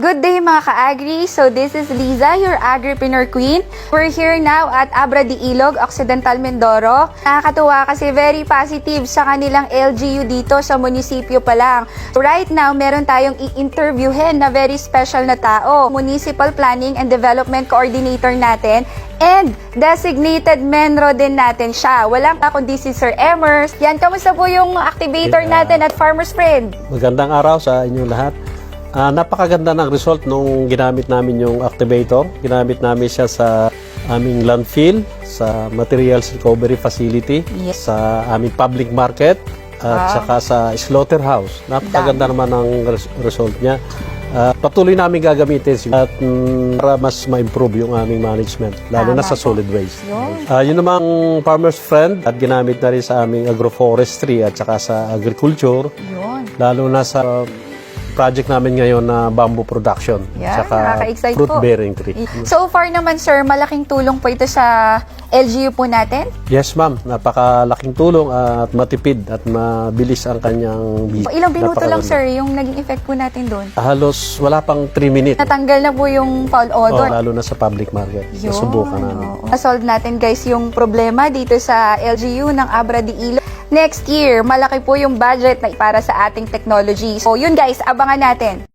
Good day mga ka-agri! So this is Liza, your agripreneur queen. We're here now at Abra de Ilog, Occidental Mindoro. Nakakatuwa kasi very positive sa kanilang LGU dito sa munisipyo pa lang. Right now, meron tayong i-interviewin na very special na tao. Municipal Planning and Development Coordinator natin and designated menro din natin siya. Walang ka kundi si Sir Emers. Yan, kamusta po yung activator natin at Farmer's Friend? Magandang araw sa inyong lahat. Ah, napakaganda ng result nung ginamit namin yung activator. Ginamit namin siya sa aming landfill, sa materials recovery facility, Yes. sa aming public market, at Wow. saka sa slaughterhouse. Napakaganda naman ng res- result niya. Ah, patuloy namin gagamitin siya at mm, para mas ma-improve yung aming management, lalo na Tama sa po. solid waste. Yun. Ah, yun namang farmer's friend at ginamit na rin sa aming agroforestry at saka sa agriculture Yun. lalo na sa project namin ngayon na bamboo production Yeah, saka nakaka-excite fruit po. bearing tree. So far naman sir, malaking tulong po ito sa LGU po natin. Yes ma'am, napakalaking tulong at matipid at mabilis ang kanyang business. Ilang minuto lang Napakaganda. sir yung naging effect po natin doon. Halos wala pang 3 minutes. Natanggal na po yung foul Oh, odor. lalo na sa public market. Nasubukan namin. Oo. Na-solve natin guys yung problema dito sa LGU ng Abra de Ilo. Next year, malaki po yung budget na para sa ating technology. So yun guys, abangan natin.